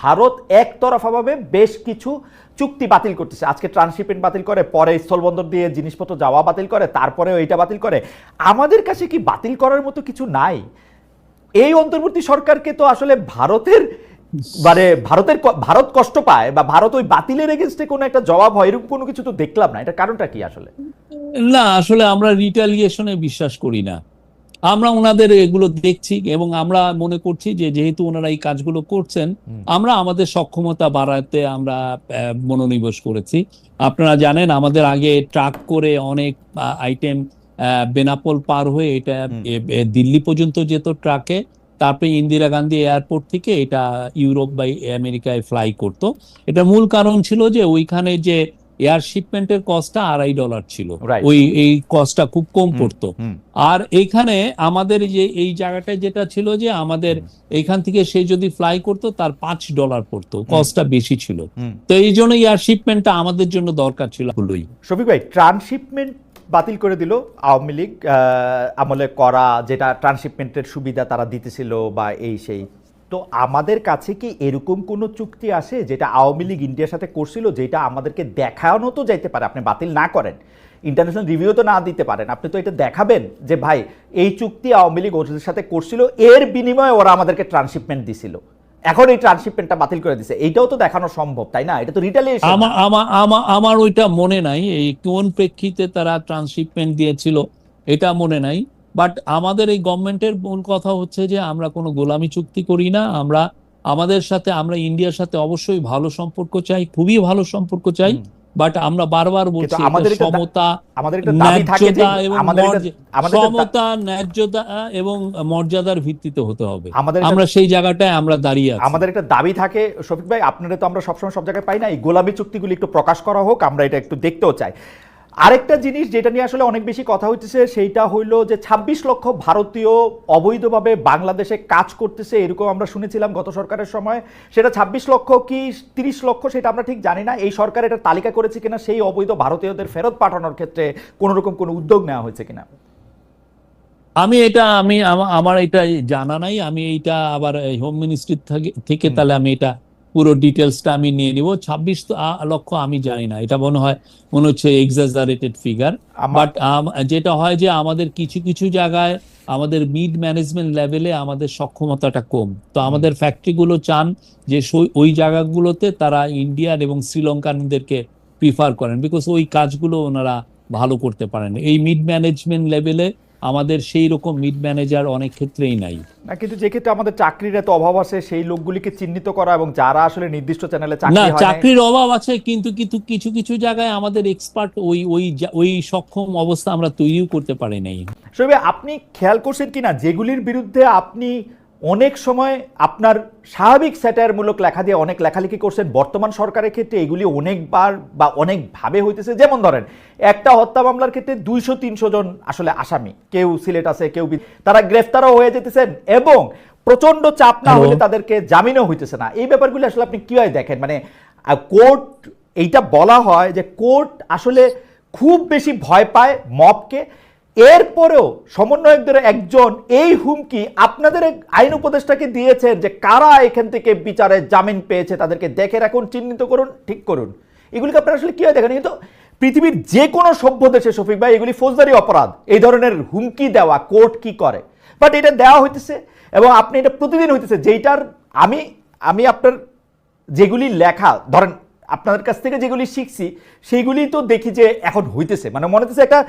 ভারত একতরফাভাবে বেশ কিছু চুক্তি বাতিল করতেছে। আজকে ট্রান্সশিপমেন্ট বাতিল করে, পরে স্থলবন্দর দিয়ে জিনিসপত্র যাওয়া বাতিল করে তারপরে এইটা বাতিল করে। আমাদের কাছে কি বাতিল করার মতো কিছু নাই? এই অন্তর্বর্তী সরকারকে তো আসলে ভারতের মানে ভারতের ভারত কষ্ট পায় বা ভারত ওই বাতিলের এগেনস্টে কোনো একটা জবাব হয়, এরকম কোনো কিছু তো দেখলাম না। এটা কারণটা কি আসলে? না, আসলে আমরা রিটালিয়েশনে বিশ্বাস করি না। আমরা ওনাদের এগুলো দেখছি এবং আমরা মনে করছি যে যেহেতু ওনারা এই কাজগুলো করছেন আমরা আমাদের সক্ষমতা বাড়াতে আমরা মনোনিবেশ করেছি। আপনারা জানেন আমাদের আগে ট্রাক করে অনেক আইটেম বেনাপোল পার হয়ে এটা দিল্লি পর্যন্ত যেত ট্রাকে। তারপরে ইন্দিরা গান্ধী এয়ারপোর্ট থেকে এটা ইউরোপ বা আমেরিকায় ফ্লাই করতো। এটা মূল কারণ ছিল যে ওইখানে যে এয়ার শিপমেন্টের কস্টটা আড়াই ডলার ছিল। ওই এই কস্টটা খুব কম পড়তো। আর এইখানে আমাদের যে এই জায়গাটায় যেটা ছিল যে আমাদের এইখান থেকে সে যদি ফ্লাই করতো তার পাঁচ ডলার পড়তো। কস্টটা বেশি ছিল। তো এই জন্য এয়ার শিপমেন্টটা আমাদের জন্য দরকার ছিল। শফিক ভাই ট্রান্সশিপমেন্ট বাতিল করে দিল আওয়ামী লীগ আমলে করা যেটা ট্রান্সশিপমেন্টের সুবিধা তারা দিতেছিল বা এই সেই তো আমাদের কাছে কি এরকম কোনো চুক্তি আসে যেটা আওয়ামী লীগ ইন্ডিয়ার সাথে করছিল, যেটা আমাদেরকে দেখানো তো যাইতে পারে, আপনি বাতিল না করেন। ইন্টারন্যাশনাল রিভিউ তো না দিতে পারেন। আপনি তো এটা দেখাবেন যে, ভাই, এই চুক্তি আওয়ামী লীগ ওদের সাথে করছিল, এর বিনিময়ে ওরা আমাদেরকে ট্রান্সশিপমেন্ট দিছিল। এখন এই ট্রান্সশিপমেন্টটা বাতিল করে দিছে। এইটাও তো দেখানো সম্ভব, তাই না? এটা তো রিটালিয়েশন আমার আমার আমার ওইটা মনে নাই, এই কোন প্রেক্ষিতে তারা ট্রান্সশিপমেন্ট দিয়েছিল, এটা মনে নাই। বাট আমাদের এই গভর্নমেন্টের মূল কথা হচ্ছে যে আমরা কোনো গোলামি চুক্তি করি না। আমরা আমাদের সাথে আমরা ইন্ডিয়ার সাথে অবশ্যই ভালো সম্পর্ক চাই খুবই ভালো সম্পর্ক চাই। বাট আমরা বারবার বলছি সমতা ন্যায্যতা এবং সমতা ন্যায্যতা এবং মর্যাদার ভিত্তিতে হতে হবে। আমাদের আমরা সেই জায়গাটায় আমরা দাঁড়িয়ে আছি। আমাদের একটা দাবি থাকে শফিক ভাই আপনারা তো আমরা সবসময় সব জায়গায় পাই না। এই গোলামি চুক্তিগুলি একটু প্রকাশ করা হোক আমরা এটা একটু দেখতেও চাই। আরেকটা জিনিস যেটা নিয়ে আসলে অনেক বেশি কথা হইতেছে সেইটা হইল যে ২৬ লক্ষ ভারতীয় অবৈধভাবে বাংলাদেশে কাজ করতেছে এরকম আমরা শুনেছিলাম গত সরকারের সময়। সেটা ২৬ লক্ষ কি ৩০ লক্ষ সেটা আমরা ঠিক জানি না। এই সরকার এটা তালিকা করেছে কিনা সেই অবৈধ ভারতীয়দের ফেরত পাঠানোর ক্ষেত্রে কোনো রকম কোনো উদ্যোগ নেওয়া হয়েছে কিনা? আমি এটা আমি আমার এটা জানা নাই। আমি এইটা আবার হোম মিনিস্ট্রি থেকে তাহলে আমি এটা পুরো ডিটেলসটা আমি নিয়ে নিব। ছাব্বিশ লক্ষ আমি জানি না। এটা মনে হয় মনে হচ্ছে এক্সাজারেটেড ফিগার বাট যেটা হয় যে আমাদের কিছু কিছু জায়গায় আমাদের মিড ম্যানেজমেন্ট লেভেলে আমাদের সক্ষমতাটা কম। তো আমাদের ফ্যাক্টরিগুলো চান যে ওই জায়গাগুলোতে তারা ইন্ডিয়ান এবং শ্রীলঙ্কানদেরকে প্রিফার করেন। বিকজ ওই কাজগুলো ওনারা ভালো করতে পারেন। এই মিড ম্যানেজমেন্ট লেভেলে আমাদের সেই রকম মিড ম্যানেজার অনেক ক্ষেত্রেই নাই। না কিন্তু যে ক্ষেত্রে আমাদের চাকরির এত অভাব আছে সেই লোকগুলিকে চিহ্নিত করা এবং যারা আসলে নির্দিষ্ট চ্যানেলে চাকরি না চাকরির অভাব আছে কিন্তু কিন্তু কিছু কিছু জায়গায় আমাদের এক্সপার্ট ওই ওই ওই সক্ষম অবস্থা আমরা তৈরিও করতে পারি নাই। সবে আপনি খেয়াল করছেন কিনা? যেগুলির বিরুদ্ধে আপনি অনেক সময় আপনার স্বাভাবিক স্যাটায়ারমূলক লেখা দিয়ে অনেক লেখালেখি করছেন। বর্তমান সরকারের ক্ষেত্রে এগুলি অনেকবার বা অনেকভাবে হইতেছে। যেমন ধরেন একটা হত্যা মামলার ক্ষেত্রে দুইশো তিনশো জন আসলে আসামি। কেউ সিলেট আছে কেউ তারা গ্রেফতারও হয়ে যেতেছেন এবং প্রচণ্ড চাপ না হলে তাদেরকে জামিনও হইতেছে না। এই ব্যাপারগুলি আসলে আপনি কীভাবে দেখেন? মানে কোর্ট এইটা বলা হয় যে কোর্ট আসলে খুব বেশি ভয় পায় মবকে। এরপরেও সমন্বয়কদের একজন এই হুমকি আপনাদের আইন উপদেষ্টাকে দিয়েছেন যে কারা এখান থেকে বিচারে জামিন পেয়েছে তাদেরকে দেখে রাখুন, চিহ্নিত করুন, ঠিক করুন। এগুলিকে আপনারা আসলে কীভাবে দেখেন? কিন্তু পৃথিবীর যে কোনো সভ্য দেশে, শফিক ভাই, এগুলি ফৌজদারি অপরাধ। এই ধরনের হুমকি দেওয়া কোর্ট কি করে? বাট এটা দেওয়া হইতেছে এবং আপনি এটা প্রতিদিন হইতেছে। যেইটার আমি আমি আপনার যেগুলি লেখা, ধরেন আপনাদের কাছ থেকে যেগুলি শিখছি, সেইগুলি তো দেখি যে এখন হইতেছে। মানে মনে হচ্ছে একটা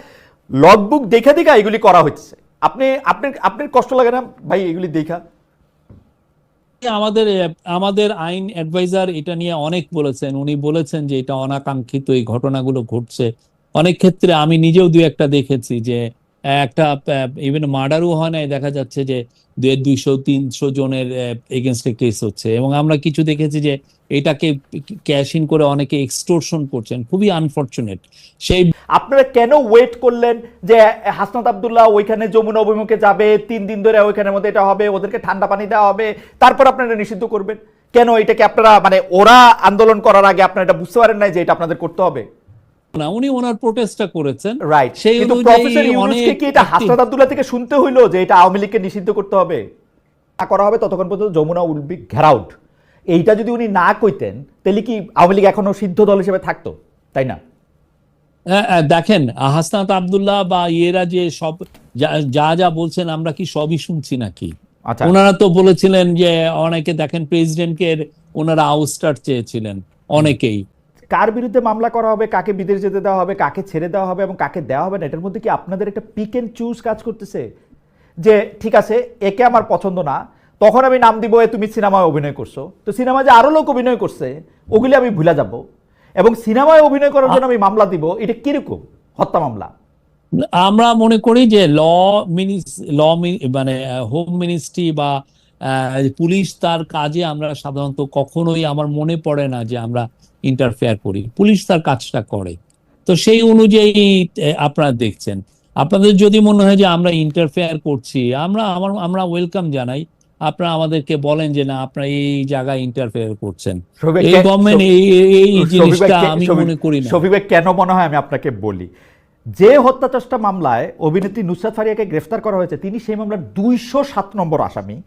লগবুক দেখা দেখা এগুলি করা হচ্ছে। আপনি, আপনার আপনার কষ্ট লাগে না ভাই এগুলি দেখা? আমাদের আমাদের আইন অ্যাডভাইজার এটা নিয়ে অনেক বলেছেন। উনি বলেছেন যে এটা অনাকাঙ্ক্ষিত এই ঘটনাগুলো ঘটছে। অনেক ক্ষেত্রে আমি নিজেও দুই একটা দেখেছি যে একটা ইভেন মার্ডারও হয় নাই, দেখা যাচ্ছে যে দুইশো, তিনশো জনের এগেনস্টে কেস হচ্ছে। এবং আমরা কিছু দেখেছি যে এটাকে ক্যাশ ইন করে অনেকে এক্সটোরশন করছেন, খুবই আনফর্চুনেট সেই আপনারা কেন ওয়েট করলেন যে হাসনাত আবদুল্লাহ ওইখানে যমুনা অভিমুখে যাবে, তিন দিন ধরে ওইখানের মধ্যে এটা হবে, ওদেরকে ঠান্ডা পানি দেওয়া হবে, তারপর আপনারা নিষিদ্ধ করবেন? কেন এটাকে আপনারা মানে ওরা আন্দোলন করার আগে আপনারা এটা বুঝতে পারেন নাই যে এটা আপনাদের করতে হবে? না উনি ওনার প্রোটেস্টটা করেছেন। রাইট সেই কিন্তু প্রফেসর ইউনুসকে কি এটা হাসনাত আব্দুল্লাহ থেকে শুনতে হইল যে এটা আওয়ামী লীগকে নিষিদ্ধ করতে হবে? না করা হবে ততক্ষণ পর্যন্ত যমুনা উইল বি ঘেরাউট। এইটা যদি উনি না কইতেন তাহলে কি আওয়ামী লীগ এখনও সিদ্ধ দল হিসেবে থাকতো? তাই না? হ্যাঁ, হ্যাঁ, দেখেন হাসনাত আব্দুল্লাহ বা ইয়েরা যে সব যা- যা যা বলছেন আমরা কি সবই শুনছি নাকি? আচ্ছা। ওনারা তো বলেছিলেন যে অনেকে দেখেন প্রেসিডেন্টকে ওনারা আউস্টার চেয়েছিলেন অনেকেই। কার বিরুদ্ধে মামলা করা হবে, কাকে বিদেশ যেতে দেওয়া হবে, কাকে ছেড়ে দেওয়া হবে এবং কাকে দেওয়া হবে না, এটার মধ্যে কি আপনাদের একটা পিক এন্ড চুজ কাজ করতেছে? যে, ঠিক আছে, একে আমার পছন্দ না, তখন আমি নাম দিব, এ তুমি সিনেমায় অভিনয় করছ। তো সিনেমায় যে আরও লোক অভিনয় করছে, ওগুলি আমি ভুলে যাব। এবং সিনেমায় অভিনয় করার জন্য আমি মামলা দিব, এটা কীরকম? হত্যা মামলা। আমরা মনে করি যে ল মিনিস, ল মানে হোম মিনিস্ট্রি বা পুলিশ তার কাজে আমরা সাধারণত কখনোই আমার মনে পড়ে না যে আমরা ইন্টারফেয়ার করি পুলিশ তার কাজটা করে। তো সেই অনুযায়ী আপনারা দেখছেন। আপনাদের যদি মনে হয় যে আমরা ইন্টারফেয়ার করছি আমরা আমার আমরা ওয়েলকাম জানাই। আপনারা আমাদেরকে বলেন যে না আপনারা এই জায়গায় ইন্টারফেয়ার করছেন। এই গভর্নমেন্ট এই জিনিসটা আমি মনে করি না। ভাই, কেন মনে হয় আমি আপনাকে বলি? যে হত্যা চেষ্টা মামলায় অভিনেত্রী নুসরাত ফারিয়াকে গ্রেফতার করা হয়েছে তিনি সেই মামলার দুইশো সাত নম্বর আসামি।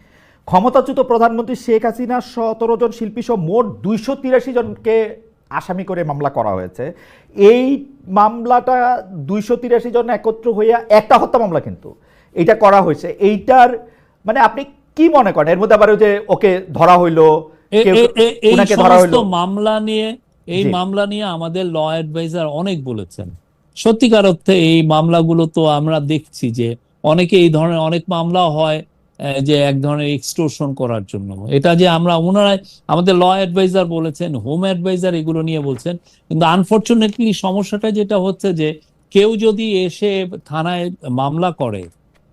ক্ষমতাচ্যুত প্রধানমন্ত্রী শেখ হাসিনা সতেরো জন শিল্পী সহ মোট দুইশো তিরাশি জনকে আসামি করে মামলা করা হয়েছে। এই মামলাটা দুইশো তিরাশি জন একত্র হইয়া একটা হত্যা মামলা কিন্তু এইটা করা হয়েছে। এইটার মানে আপনি কি মনে করেন? এর মধ্যে আবার যে ওকে ধরা হইল মামলা নিয়ে এই মামলা নিয়ে আমাদের ল অ্যাডভাইজার অনেক বলেছেন। সত্যিকার অর্থে এই মামলাগুলো তো আমরা দেখছি যে অনেকে এই ধরনের অনেক মামলা হয় যে এক ধরনের এক্সটোরশন করার জন্য। এটা যে আমরা ওনারা আমাদের ল অ্যাডভাইজার বলেছেন হোম অ্যাডভাইজার এগুলো নিয়ে বলছেন, কিন্তু আনফরচুনেটলি সমস্যাটা যেটা হচ্ছে যে, কেউ যদি এসে থানায় মামলা করে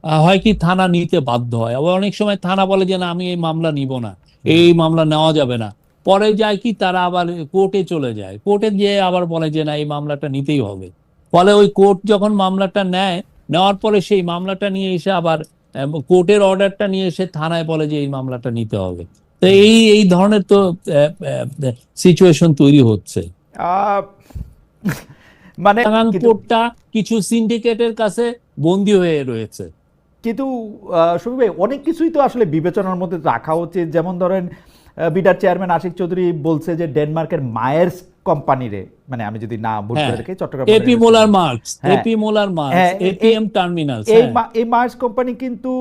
হয় কি থানা নিতে বাধ্য হয়। আবার অনেক সময় থানা বলে যে, না, আমি এই মামলা নিব না, এই মামলা নেওয়া যাবে না। পরে যায় কি তারা আবার কোর্টে চলে যায়। কোর্টে গিয়ে আবার বলে যে, না, এই মামলাটা নিতেই হবে। ফলে ওই কোর্ট যখন মামলাটা নেয়, নেওয়ার পরে সেই মামলাটা নিয়ে এসে আবার কোর্টের অর্ডারটা নিয়ে এসে থানায় বলে যে এই মামলাটা নিতে হবে। তো এই এই ধরনের তো সিচুয়েশন তৈরি হচ্ছে। মানে কোর্টটা কিছু সিন্ডিকেটের কাছে বন্দি হয়ে রয়েছে। কিন্তু আহ, শফিক ভাই অনেক কিছুই তো আসলে বিবেচনার মধ্যে রাখা উচিত। যেমন ধরেন বিডার চেয়ারম্যান আশিক চৌধুরী বলছে যে ডেনমার্কের মায়ার্স কোম্পানিরে মানে আমি যদি না ভুল করে হ্যাঁ। দেখি চট্টগ্রাম এপি মোলার মার্কস হ্যাঁ। এপি মোলার মার্কস হ্যাঁ, এ- এটিএম টার্মিনাল এই এই মায়ার্স কোম্পানি কিন্তু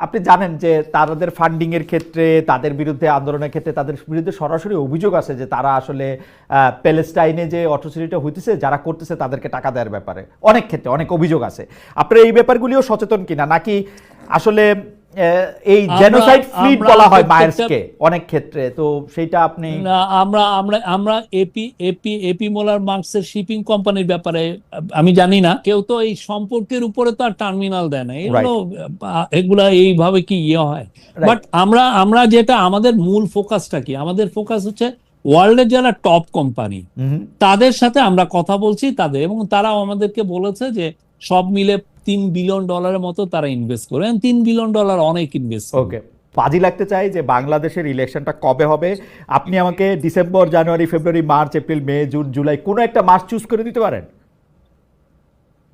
আপনি জানেন যে তাদের ফান্ডিং এর ক্ষেত্রে তাদের বিরুদ্ধে আন্দোলনের ক্ষেত্রে তাদের বিরুদ্ধে সরাসরি অভিযোগ আছে যে তারা আসলে আহ, প্যালেস্টাইনে যে অট্রসিটিটা হইতেছে যারা করতেছে তাদেরকে টাকা দেওয়ার ব্যাপারে। অনেক ক্ষেত্রে অনেক অভিযোগ আছে। আপনারা এই ব্যাপারগুলিও সচেতন কিনা? নাকি আসলে এই জেনোসাইড ফ্লিট বলা হয় মায়ার্সকে অনেক ক্ষেত্রে। তো সেইটা আপনি না আমরা আমরা আমরা এপি এপি এপি মোলার মার্কসের শিপিং কোম্পানির ব্যাপারে আমি জানি না। কেউ তো এই সম্পর্কের উপরে তো আর টার্মিনাল দেয় না। এগুলো এগুলা এইভাবে কি ইয়ে হয়? বাট আমরা আমরা যেটা আমাদের মূল ফোকাসটা কি? আমাদের ফোকাস হচ্ছে ওয়ার্ল্ডের যারা টপ কোম্পানি তাদের সাথে আমরা কথা বলছি তাদের এবং তারাও আমাদেরকে বলেছে যে সব মিলে তিন বিলিয়ন ডলারের মতো তারা ইনভেস্ট করে তিন বিলিয়ন ডলার অনেক ইনভেস্ট ওকে বাজি লাগতে চাই যে বাংলাদেশের ইলেকশনটা কবে হবে? আপনি আমাকে December January February March April May June July কোনো একটা মাস চুজ করে দিতে পারেন?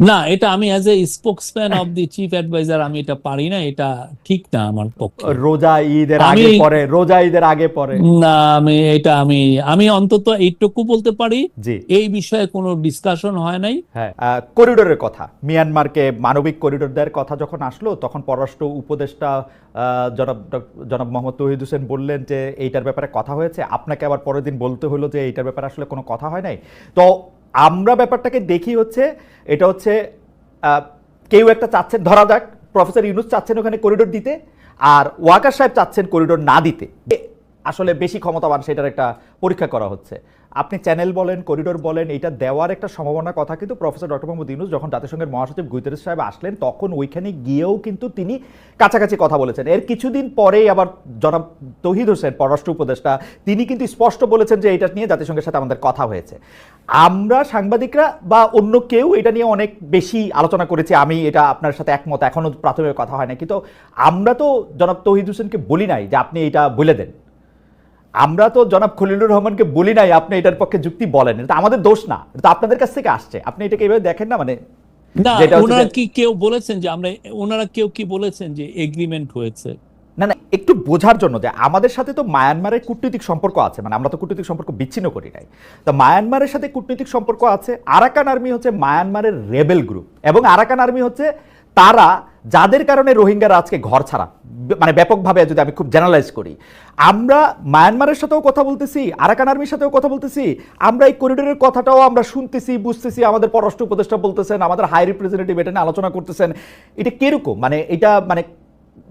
না এটা আমি as a spokesman of the chief adviser আমি এটা পারি না এটা ঠিক না আমার পক্ষে। রোজা ঈদের আগে পরে রোজা ঈদের আগে পরে। না আমি এটা আমি আমি অন্তত এইটুকু বলতে পারি। জি। এই বিষয়ে কোনো ডিসকাশন হয় নাই। হ্যাঁ করিডোরের কথা। মিয়ানমারকে মানবিক করিডোর দেওয়ার কথা যখন আসলো তখন পররাষ্ট্র উপদেষ্টা জনাব জনাব মোহাম্মদ তহিদ হোসেন বললেন যে এইটার ব্যাপারে কথা হয়েছে। আপনাকে আবার পরের দিন বলতে হলো যে এইটার ব্যাপারে আসলে কোনো কথা হয় নাই। তো আমরা ব্যাপারটাকে দেখি হচ্ছে, এটা হচ্ছে কেউ একটা চাচ্ছেন, ধরা যাক, প্রফেসর ইউনুস চাচ্ছেন ওখানে করিডোর দিতে আর ওয়াকার সাহেব চাচ্ছেন করিডোর না দিতে। আসলে বেশি ক্ষমতাবান সেটার একটা পরীক্ষা করা হচ্ছে। আপনি চ্যানেল বলেন করিডোর বলেন, এটা দেওয়ার একটা সম্ভাবনার কথা কিন্তু প্রফেসর ডক্টর মোহাম্মদ ইউনুস যখন জাতিসংঘের মহাসচিব গুইতেরেস সাহেব আসলেন, তখন ওইখানে গিয়েও কিন্তু তিনি কাছাকাছি কথা বলেছেন। এর কিছুদিন পরেই আবার জনাব তহিদ হোসেন, পররাষ্ট্র উপদেষ্টা, তিনি কিন্তু স্পষ্ট বলেছেন যে এটা নিয়ে জাতিসংঘের সাথে আমাদের কথা হয়েছে। আমরা সাংবাদিকরা বা অন্য কেউ এটা নিয়ে অনেক বেশি আলোচনা করেছি, আমি এটা আপনার সাথে একমত এখনও প্রাথমিক কথা হয় না কিন্তু আমরা তো জনাব তহিদ হোসেনকে বলি নাই যে আপনি এটা বলে দেন। আমরা তো জনাব খলিলুর রহমানকে বলি নাই আপনি এটার পক্ষে যুক্তি বলেন। এটা আমাদের দোষ না এটা আপনাদের কাছ থেকে আসছে। আপনি এটাকে এইভাবে দেখেন না মানে? না ওনারা কি কেউ বলেছেন যে আমরা ওনারা কেউ কি বলেছেন যে এগ্রিমেন্ট হয়েছে? না না একটু বোঝার জন্য যে আমাদের সাথে তো মায়ানমারের কূটনৈতিক সম্পর্ক আছে মানে আমরা তো কূটনৈতিক সম্পর্ক বিচ্ছিন্ন করি নাই। তো মায়ানমারের সাথে কূটনৈতিক সম্পর্ক আছে আরাকান আর্মি হচ্ছে মায়ানমারের রেবেল গ্রুপ এবং আরাকান আর্মি হচ্ছে তারা যাদের কারণে রোহিঙ্গারা আজকে ঘর ছাড়া মানে ব্যাপকভাবে যদি আমি খুব জেনারেলাইজ করি, আমরা মায়ানমারের সাথেও কথা বলতেছি আরাকান আর্মির সাথেও কথা বলতেছি, আমরা এই করিডোরের কথাটাও আমরা শুনতেছি, বুঝতেছি, আমাদের পররাষ্ট্র উপদেষ্টা বলতেছেন, আমাদের হাই রিপ্রেজেন্টেটিভ এটা নিয়ে আলোচনা করতেছেন। এটা কীরকম? মানে এটা মানে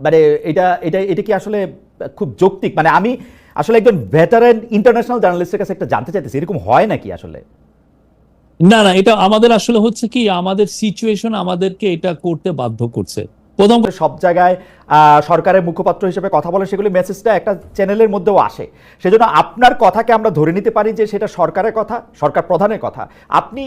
মানে এটা এটা এটা কি আসলে খুব যৌক্তিক? মানে আমি আসলে একজন ভেটারেন ইন্টারন্যাশনাল জার্নালিস্টের কাছে একটা জানতে চাইতেছি, এরকম হয় নাকি আসলে? না না এটা আমাদের আসলে হচ্ছে কি আমাদের সিচুয়েশন আমাদেরকে এটা করতে বাধ্য করছে। প্রথম সব জায়গায় সরকারের মুখপাত্র হিসেবে কথা বলে সেগুলি মেসেজটা একটা চ্যানেলের মধ্যেও আসে। সেজন্য আপনার কথাকে আমরা ধরে নিতে পারি যে সেটা সরকারের কথা, সরকার প্রধানের কথা। আপনি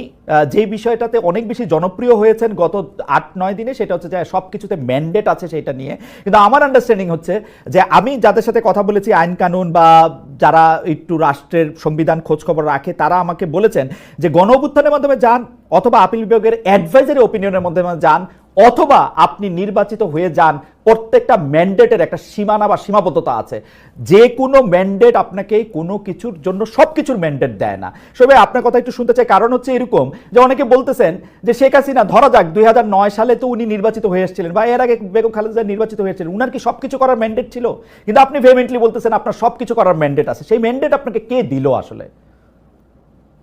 যে বিষয়টাতে অনেক বেশি জনপ্রিয় হয়েছেন গত আট, নয় দিনে, সেটা হচ্ছে যে সব কিছুতে ম্যান্ডেট আছে সেটা নিয়ে। কিন্তু আমার আন্ডারস্ট্যান্ডিং হচ্ছে যে আমি যাদের সাথে কথা বলেছি, আইন কানুন বা যারা একটু রাষ্ট্রের সংবিধান খোঁজখবর রাখে, তারা আমাকে বলেছেন যে গণ মাধ্যমে যান অথবা আপিল বিভাগের অ্যাডভাইজারি ওপিনিয়নের মাধ্যমে যান অথবা আপনি নির্বাচিত হয়ে যান, প্রত্যেকটা ম্যান্ডেটের একটা সীমানা বা সীমাবদ্ধতা আছে। যে কোনো ম্যান্ডেট আপনাকে কোনো কিছুর জন্য সব কিছুর ম্যান্ডেট দেয় না। সবাই, আপনার কথা একটু শুনতে চাই। কারণ হচ্ছে এরকম যে অনেকে বলতেছেন যে শেখ হাসিনা, ধরা যাক দুই নয় সালে তো উনি নির্বাচিত হয়ে এসেছিলেন বা এর আগে বেগম খালেদা নির্বাচিত হয়েছিলেন উনার কি সব কিছু করার ম্যান্ডেট ছিল? কিন্তু আপনি ভেমেন্টলি বলতেছেন আপনার সব কিছু করার ম্যান্ডেট আছে। সেই ম্যান্ডেট আপনাকে কে দিল আসলে?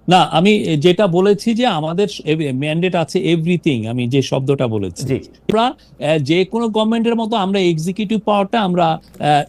না আমি যেটা বলেছি যে আমাদের ম্যান্ডেট আছে এভরিথিং আমি যে শব্দটা বলেছি। আমরা যে কোনো গভর্নমেন্টের মতো আমরা এক্সিকিউটিভ পাওয়ারটা আমরা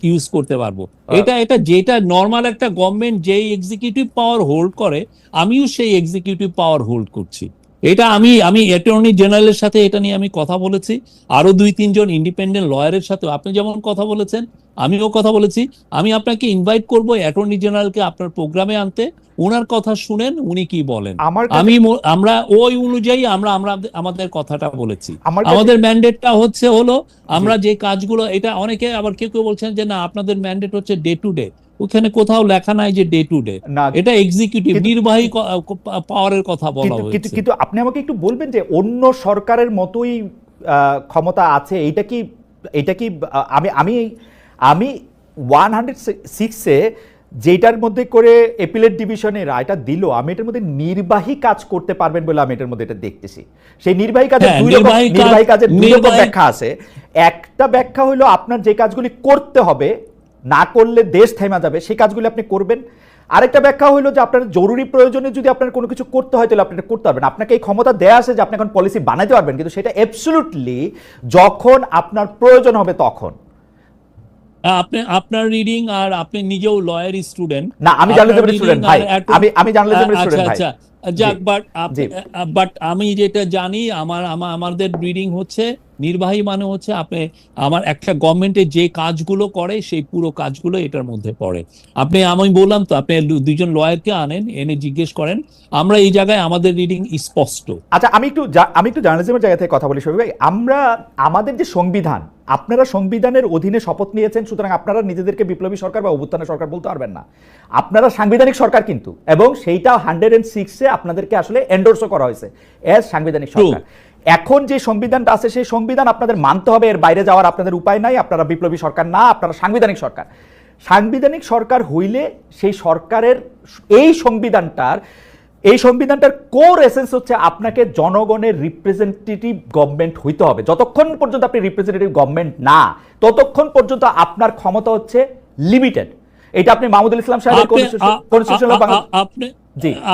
ইউজ করতে পারব। এটা এটা যেটা নর্মাল একটা গভর্নমেন্ট যেই এক্সিকিউটিভ পাওয়ার হোল্ড করে আমিও সেই এক্সিকিউটিভ পাওয়ার হোল্ড করছি। এটা আমি আমি অ্যাটর্নি জেনারেলের সাথে এটা নিয়ে আমি কথা বলেছি। আরও দুই তিনজন ইন্ডিপেন্ডেন্ট লয়ারের সাথে আপনি যেমন কথা বলেছেন আমিও কথা বলেছি। আমি আপনাকে ইনভাইট করব অ্যাটর্নি জেনারেলকে আপনার প্রোগ্রামে আনতে। ওনার কথা শুনেন উনি কি বলেন। আমি আমরা ওই অনুযায়ী আমরা আমরা আমাদের কথাটা বলেছি। আমাদের ম্যান্ডেটটা হচ্ছে হলো আমরা যে কাজগুলো এটা অনেকে আবার কেউ কেউ বলছেন যে না আপনাদের ম্যান্ডেট হচ্ছে ডে টু ডে ওখানে কোথাও লেখা নাই যে ডে টু ডে না এটা এক্সিকিউটিভ নির্বাহী পাওয়ারের কথা বলা হয়েছে। কিন্তু আপনি আমাকে একটু বলবেন যে অন্য সরকারের মতোই ক্ষমতা আছে? এটা কি এটা কি আমি আমি আমি ওয়ান হান্ড্রেড সিক্সে যেটার মধ্যে করে এপিলেট ডিভিশনে রায়টা দিল আমি এটার মধ্যে নির্বাহী কাজ করতে পারবেন বলে আমি এটার মধ্যে এটা দেখতেছি। সেই নির্বাহী কাজের হ্যাঁ, দুই রকম নির্বাহী কাজ- দুই রকম ব্যাখ্যা আছে। একটা ব্যাখ্যা হলো আপনার যে কাজগুলি করতে হবে না করলে দেশ থেমা যাবে সেই কাজগুলি আপনি করবেন। আরেকটা ব্যাখ্যা হলো যে আপনার জরুরি প্রয়োজনে যদি আপনার কোনো কিছু করতে হয় তাহলে আপনি করতে পারবেন। আপনাকে এই ক্ষমতা দেয়া আছে যে আপনি এখন পলিসি বানাতে পারবেন কিন্তু সেটা অ্যাবসলুটলি যখন আপনার প্রয়োজন হবে তখন। আপনি আপনার রিডিং আর আপনি নিজেও লয়ার স্টুডেন্ট না আমি জার্নালিজমের স্টুডেন্ট ভাই। আমি আমি জার্নালিজমের আচ্ছা স্টুডেন্ট ভাই। আচ্ছা। যাক বাট বাট আমি যেটা জানি আমার আমাদের রিডিং হচ্ছে নির্বাহী মানে হচ্ছে আপনি আমার একটা গভর্নমেন্টের যে কাজগুলো করে সেই পুরো কাজগুলো এটার মধ্যে পড়ে। আপনি আমি বললাম তো আপনি দুইজন লয়ারকে আনেন এনে জিজ্ঞেস করেন আমরা এই জায়গায় আমাদের রিডিং স্পষ্ট। আচ্ছা আমি একটু আমি একটু জার্নালিজমের জায়গা থেকে কথা বলি শফিক ভাই। আমরা আমাদের যে সংবিধান আপনারা সংবিধানের অধীনে শপথ নিয়েছেন সুতরাং আপনারা নিজেদেরকে বিপ্লবী সরকার বা অভ্যুত্থানের সরকার বলতে পারবেন না। আপনারা সাংবিধানিক সরকার কিন্তু এবং সেইটা হান্ড্রেড অ্যান্ড সিক্সে আপনাদেরকে আসলে এন্ডোর্সও করা হয়েছে এজ সাংবিধানিক সরকার। এখন যে সংবিধানটা আছে সেই সংবিধান আপনাদের মানতে হবে এর বাইরে যাওয়ার আপনাদের উপায় নাই আপনারা বিপ্লবী সরকার না আপনারা সাংবিধানিক সরকার। সাংবিধানিক সরকার হইলে সেই সরকারের এই সংবিধানটার এই সংবিধানটার কোর এসেন্স হচ্ছে আপনাকে জনগণের রিপ্রেজেন্টেটিভ গভর্নমেন্ট হইতে হবে। যতক্ষণ পর্যন্ত আপনি রিপ্রেজেন্টেটিভ গভর্নমেন্ট না ততক্ষণ পর্যন্ত আপনার ক্ষমতা হচ্ছে লিমিটেড এটা আপনি মাহমুদুল ইসলাম সাহেবের আপনি কনস্টিটিউশন।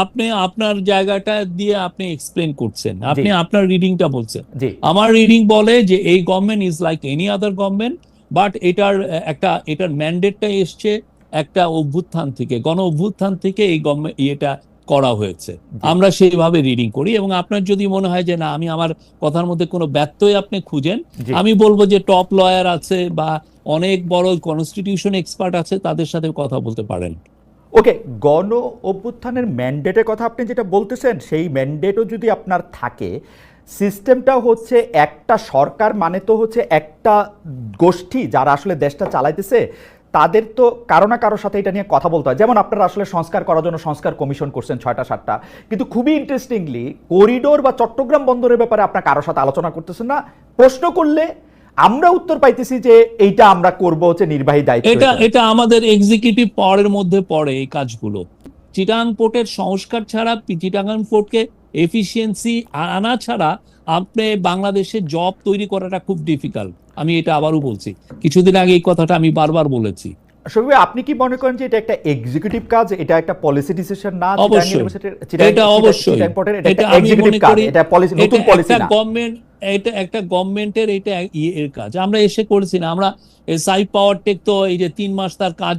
আপনি আপনার জায়গাটা দিয়ে আপনি এক্সপ্লেন করছেন। আপনি আপনার রিডিংটা বলছেন। আমার রিডিং বলে যে এই government is like any other government but এটার একটা এটার ম্যান্ডেটটা এসছে একটা অভ্যুত্থান থেকে গণ অভ্যুত্থান থেকে এই গভর্নমেন্ট ইয়েটা করা হয়েছে। আমরা সেইভাবে রিডিং করি এবং আপনার যদি মনে হয় যে না আমি আমার কথার মধ্যে কোনো ব্যত্যয় আপনি খুঁজেন আমি বলব যে টপ লয়ার আছে বা অনেক বড় কনস্টিটিউশন এক্সপার্ট আছে তাদের সাথে কথা বলতে পারেন। ওকে গণ অভ্যুত্থানের ম্যান্ডেটের কথা আপনি যেটা বলতেছেন, সেই ম্যান্ডেটও যদি আপনার থাকে সিস্টেমটা হচ্ছে একটা সরকার মানে তো হচ্ছে একটা গোষ্ঠী যারা আসলে দেশটা চালাইতেছে, তাদের তো কারও না কারোর সাথে এটা নিয়ে কথা বলতে হয়। যেমন আপনারা আসলে সংস্কার করার জন্য সংস্কার কমিশন করছেন ছয়টা, সাতটা। কিন্তু খুবই ইন্টারেস্টিংলি করিডোর বা চট্টগ্রাম বন্দরের ব্যাপারে আপনার কারোর সাথে আলোচনা করতেছেন না। প্রশ্ন করলে আমরা উত্তর পাইতেছি যে এইটা আমরা করব হচ্ছে নির্বাহী দায়িত্ব এটা এটা। আমাদের এক্সিকিউটিভ পাওয়ারের মধ্যে পড়ে এই কাজগুলো। চিটাং পোর্টের সংস্কার ছাড়া চিটাং পোর্টকে এফিসিয়েন্সি আনা ছাড়া আপনি বাংলাদেশে জব তৈরি করাটা খুব ডিফিকাল্ট আমি এটা আবারও বলছি। কিছুদিন আগে এই কথাটা আমি বারবার বলেছি। আপনি কি মনে করেন যে এটা একটা এক্সিকিউটিভ কাজ? এটা একটা পলিসি ডিসিশন না? অবশ্যই। এটা অবশ্যই। এটা আমি মনে করি এটা পলিসি নতুন পলিসি না। গভর্নমেন্ট এটা একটা গভর্নমেন্টের এটা এর কাজ। আমরা এসে করেছি না। আমরা সাই পাওয়ার টেক তো এই যে তিন মাস তার কাজ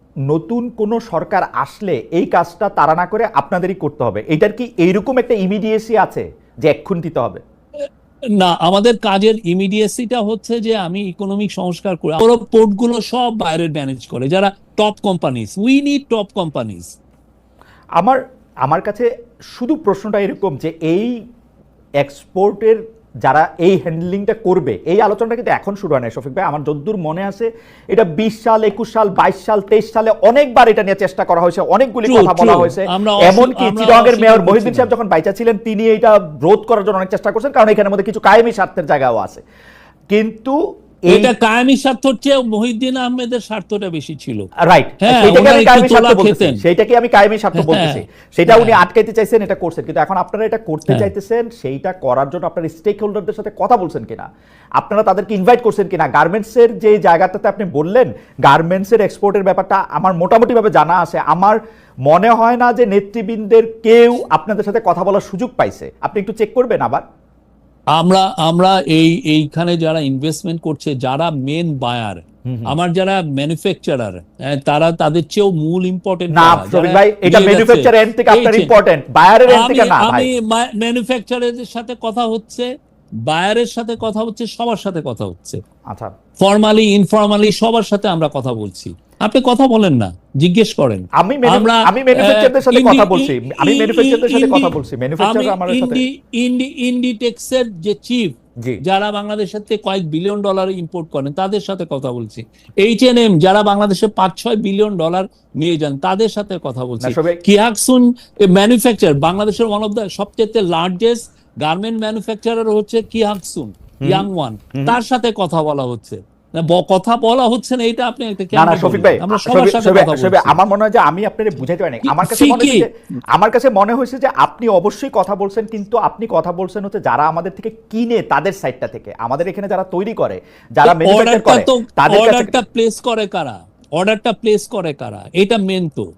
নতুন কোন সরকার আসলে এই কাজটা তারা না করে আপনাদেরই করতে হবে। এটার কি এইরকম একটা ইমিডিয়েসি আছে যে এক্ষুন দিতে হবে? না আমাদের কাজের ইমিডিয়েসিটা হচ্ছে যে আমি ইকোনমিক সংস্কার করি বড় পোর্টগুলো সব বাইরের ম্যানেজ করে। যারা top companies we need top companies আমার আমার কাছে শুধু প্রশ্নটা এরকম যে এই এক্সপোর্টের যারা এই হ্যান্ডলিংটা করবে এই আলোচনাটা কিন্তু এখন শুরু হয় না শফিক ভাই। আমার যদ্দূর মনে আছে এটা বিশ সাল একুশ সাল বাইশ সাল তেইশ সালে অনেকবার এটা নিয়ে চেষ্টা করা হয়েছে অনেকগুলি কথা বলা হয়েছে। এমনকি চিরঙ্গের মেয়র মহিদিন মহিউদ্দিন সাহেব যখন বাইচা ছিলেন তিনি এটা রোধ করার জন্য অনেক চেষ্টা করছেন কারণ এখানে মধ্যে কিছু কায়েমি স্বার্থের জায়গাও আছে। কিন্তু এটা কায়েমি স্বার্থর চেয়ে মহিউদ্দিন আহমেদের স্বার্থটা বেশি ছিল। রাইট হ্যাঁ, সেইটাকে আমি কায়েমি স্বার্থ বলতেছি। হ্যাঁ, বলতেছি। সেটা উনি হ্যাঁ। আটকাইতে চাইছেন এটা করছেন। কিন্তু এখন আপনারা এটা করতে। চাইতেছেন সেইটা করার জন্য আপনার স্টেক হোল্ডারদের সাথে কথা বলছেন কিনা? আপনারা তাদেরকে ইনভাইট করছেন কিনা? গার্মেন্টসের যে জায়গাটাতে আপনি বললেন গার্মেন্টসের এক্সপোর্টের ব্যাপারটা আমার মোটামুটিভাবে জানা আছে। আমার মনে হয় না যে নেতৃবৃন্দের কেউ আপনাদের সাথে কথা বলার সুযোগ পাইছে। আপনি একটু চেক করবেন আবার। আমরা আমরা এই এইখানে যারা ইনভেস্টমেন্ট করছে যারা মেন বায়ার আমার যারা ম্যানুফ্যাকচারার তারা তাদের চেয়েও মূল ইম্পর্টেন্ট না ভাই এটা ম্যানুফ্যাকচারার এন্ড থেকে আপনার ইম্পর্টেন্ট বায়ারের এন্ড থেকে না ভাই। আমি ম্যানুফ্যাকচারারদের সাথে কথা হচ্ছে বায়ারের সাথে কথা হচ্ছে সবার সাথে কথা হচ্ছে। আচ্ছা। ফর্মালি ইনফর্মালি সবার সাথে আমরা কথা বলছি। আপনি কথা বলেন না জিজ্ঞেস করেন। আমি আমরা, আমি ম্যানুফ্যাকচারদের সাথে কথা বলছি। আমি ম্যানুফ্যাকচারদের সাথে কথা বলছি। ম্যানুফ্যাকচার আমি আমার সাথে ইন্ডি ইন্ডিটেক্সের যে চিফ যারা বাংলাদেশের থেকে কয়েক বিলিয়ন ডলার ইম্পোর্ট করেন তাদের সাথে কথা বলছি। এইচ এন এম যারা বাংলাদেশে পাঁচ ছয় বিলিয়ন ডলার নিয়ে যান তাদের সাথে কথা বলছি। কিয়াকসুন ম্যানুফ্যাকচার বাংলাদেশের ওয়ান অফ দ্য সবচেয়ে লার্জেস্ট গার্মেন্ট ম্যানুফ্যাকচারার হচ্ছে কিয়াকসুন ইয়াং ওয়ান। তার সাথে কথা বলা হচ্ছে। কথা বলা হচ্ছে না এটা আপনি একটা না শফিক ভাই আমরা সবার সাথে কথা বলছি। আমার মনে হয় যে আমি আপনার বুঝাইতে পারিনি। আমার কাছে মনে যে- আমার কাছে মনে হয়েছে যে আপনি অবশ্যই কথা বলছেন কিন্তু আপনি কথা বলছেন হচ্ছে যারা আমাদের থেকে কিনে তাদের সাইডটা থেকে। আমাদের এখানে যারা তৈরি করে যারা ম্যানুফ্যাকচার করে তাদের অর্ডারটা প্লেস করে কারা? অর্ডারটা প্লেস করে কারা? এটা মেন তো।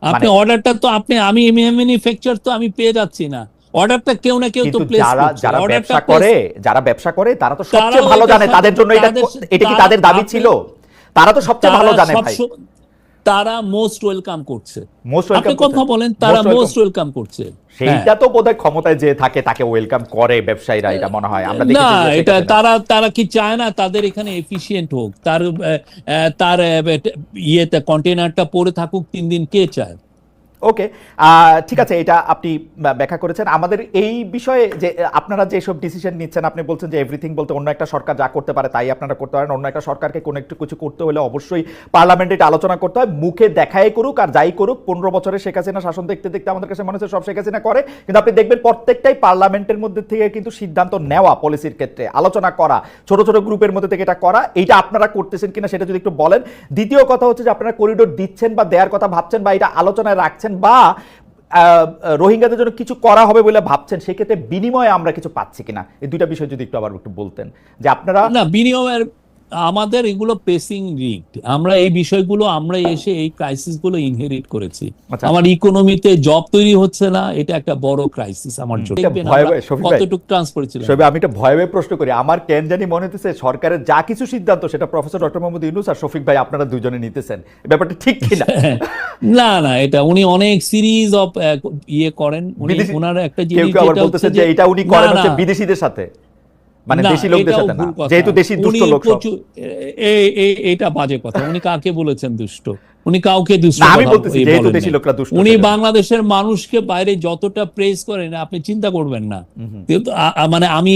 আপনি মানে- অর্ডারটা তো আপনি আমি ম্যানুফ্যাকচার তো আমি পেয়ে যাচ্ছি না। অর্ডারটা কেউ না কেউ তো প্লেস যারা যারা ব্যবসা করে যারা ব্যবসা করে তারা তো সবচেয়ে ভালো জানে। তাদের জন্য এটা এটা কি তাদের দাবি ছিল? তারা তো সবচেয়ে ভালো জানে ভাই। তারা মোস্ট ওয়েলকাম করছে। মোস্ট আপনি কথা বলেন তারা মোস্ট ওয়েলকাম করছে। হ্যাঁ। সেইটা তো বোধহয় ক্ষমতায় যে থাকে তাকে ওয়েলকাম করে ব্যবসায়ীরা এটা মনে হয়। আমরা না এটা তারা তারা কি চায় না? তাদের এখানে এফিশিয়েন্ট হোক। তার তার ইয়েতে কন্টেনারটা পড়ে থাকুক তিন দিন কে চায়? ওকে ঠিক আছে, এটা আপনি ব্যাখ্যা করেছেন। আমাদের এই বিষয়ে যে, আপনারা যে সব ডিসিশন নিচ্ছেন, আপনি বলছেন যে এভরিথিং বলতে অন্য একটা সরকার যা করতে পারে তাই আপনারা করতে পারেন। অন্য একটা সরকারকে কোনো একটু কিছু করতে হলে অবশ্যই পার্লামেন্টে এটা আলোচনা করতে হয়। মুখে দেখাই করুক আর যাই করুক, পনেরো বছরে শেখ হাসিনা শাসন দেখতে দেখতে আমাদের কাছে মনে হচ্ছে সব শেখ হাসিনা করে। কিন্তু আপনি দেখবেন প্রত্যেকটাই পার্লামেন্টের মধ্যে থেকে কিন্তু সিদ্ধান্ত নেওয়া পলিসির ক্ষেত্রে। আলোচনা করা, ছোট ছোট গ্রুপের মধ্যে থেকে এটা করা, এইটা আপনারা করতেছেন কিনা সেটা যদি একটু বলেন। দ্বিতীয় কথা হচ্ছে যে, আপনারা করিডোর দিচ্ছেন বা দেওয়ার কথা ভাবছেন বা এটা আলোচনায় রাখছেন বা আহ, রোহিঙ্গাদের জন্য কিছু করা হবে বলে ভাবছেন সেক্ষেত্রে বিনিময়ে আমরা কিছু পাচ্ছি কিনা? এই দুইটা বিষয় যদি একটু আবার একটু বলতেন। যে আপনারা না বিনিয়োগের আমাদের এগুলো পেসিং রিগড আমরা এই বিষয়গুলো আমরা এসে এই ক্রাইসিসগুলো ইনহেরিট করেছি। আচ্ছা। আমার ইকোনমিতে জব তৈরি হচ্ছে না এটা একটা বড় ক্রাইসিস আমার জন্য। এটা ভয় ভয়, কতটুকু ট্রান্সফার ছিল সবে আমি একটা ভয় ভয়ে প্রশ্ন করি। আমার কেন জানি মনে হতেছে সরকারের যা কিছু সিদ্ধান্ত সেটা প্রফেসর ডক্টর মোহাম্মদ ইউনুস আর শফিক ভাই আপনারা দুজনে নিতেছেন। ব্যাপারটা ঠিক কিনা? না না না এটা উনি অনেক সিরিজ অফ ইয়ে করেন। উনি ওনার একটা জিনিস যেটা যে এটা উনি করেন হচ্ছে বিদেশিদের সাথে। মানে দেশি লোকদের সাথে না যেহেতু দেশি দুষ্ট লোক বাজে কথা। উনি কাকে বলেছেন দুষ্ট? উনি কাউকে দুষ্ট আমি বলতেছি যেহেতু দেশি লোকরা দুষ্ট উনি বাংলাদেশের মানুষকে বাইরে যতটা প্রেস করেন আপনি চিন্তা করবেন না। মানে আমি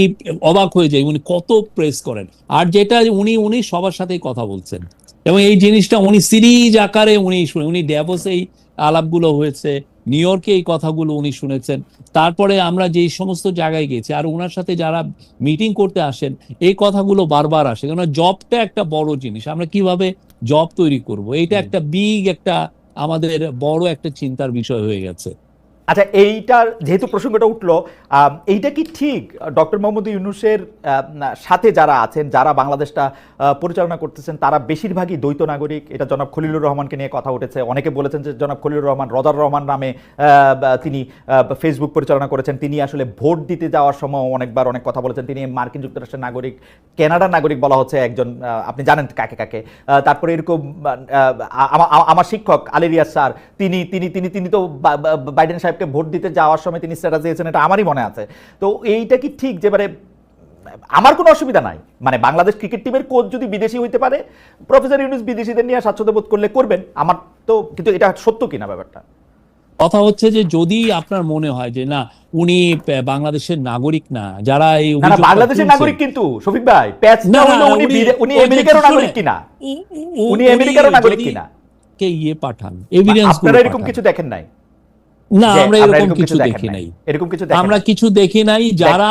অবাক হয়ে যাই উনি কত প্রেস করেন। আর যেটা উনি উনি সবার সাথেই কথা বলছেন। এবং এই জিনিসটা উনি সিরিজ আকারে উনি শুনে উনি ড্যাভোসে এই আলাপগুলো হয়েছে। নিউ ইয়র্কে এই কথাগুলো উনি শুনেছেন। তারপরে আমরা যেই সমস্ত জায়গায় গেছি আর ওনার সাথে যারা মিটিং করতে আসেন এই কথাগুলো বারবার আসে। কেন জবটা একটা বড় জিনিস। আমরা কীভাবে জব তৈরি করব? এটা একটা বিগ একটা আমাদের বড় একটা চিন্তার বিষয় হয়ে গেছে। আচ্ছা এইটার যেহেতু প্রসঙ্গটা উঠল এইটা কি ঠিক? ডক্টর মোহাম্মদ ইউনুসের সাথে যারা আছেন, যারা বাংলাদেশটা পরিচালনা করতেছেন, তারা বেশিরভাগই দ্বৈত নাগরিক। এটা জনাব খলিলুর রহমানকে নিয়ে কথা উঠেছে। অনেকে বলেছেন যে জনাব খলিলুর রহমান রদার রহমান নামে তিনি ফেসবুক পরিচালনা করেছেন। তিনি আসলে ভোট দিতে যাওয়ার সময় অনেকবার অনেক কথা বলেছেন। তিনি মার্কিন যুক্তরাষ্ট্রের নাগরিক, কানাডার নাগরিক বলা হচ্ছে একজন আপনি জানেন কাকে কাকে। তারপরে এরকম আমার শিক্ষক আলিরিয়াস স্যার, তিনি তিনি তিনি তিনি তো বাইডেন বা- সাহেবকে ভোট দিতে যাওয়ার সময় তিনি স্ট্যাটাস দিয়েছেন এটা আমারই মনে আছে। তো এইটা কি ঠিক যে মানে আমার কোনো অসুবিধা নাই? মানে বাংলাদেশ ক্রিকেট টিমের কোচ যদি বিদেশি হইতে পারে প্রফেসর ইউনুস বিদেশিদের নিয়ে স্বাচ্ছন্দ্য বোধ করলে করবেন। আমার তো কিন্তু এটা সত্য কিনা ব্যাপারটা? কথা হচ্ছে যে যদি আপনার মনে হয় যে না উনি বাংলাদেশের নাগরিক না যারা এই বাংলাদেশের নাগরিক কিন্তু শফিক ভাই। প্যাচ না, উনি উনি- আমেরিকারও নাগরিক কিনা? উনি উনি আমেরিকারও নাগরিক কিনা? কে ইয়ে পাঠান এভিডেন্স আপনারা এরকম কিছু দেখেন নাই? না আমরা এরকম কিছু দেখি নাই। এরকম কিছু আমরা কিছু দেখি নাই যারা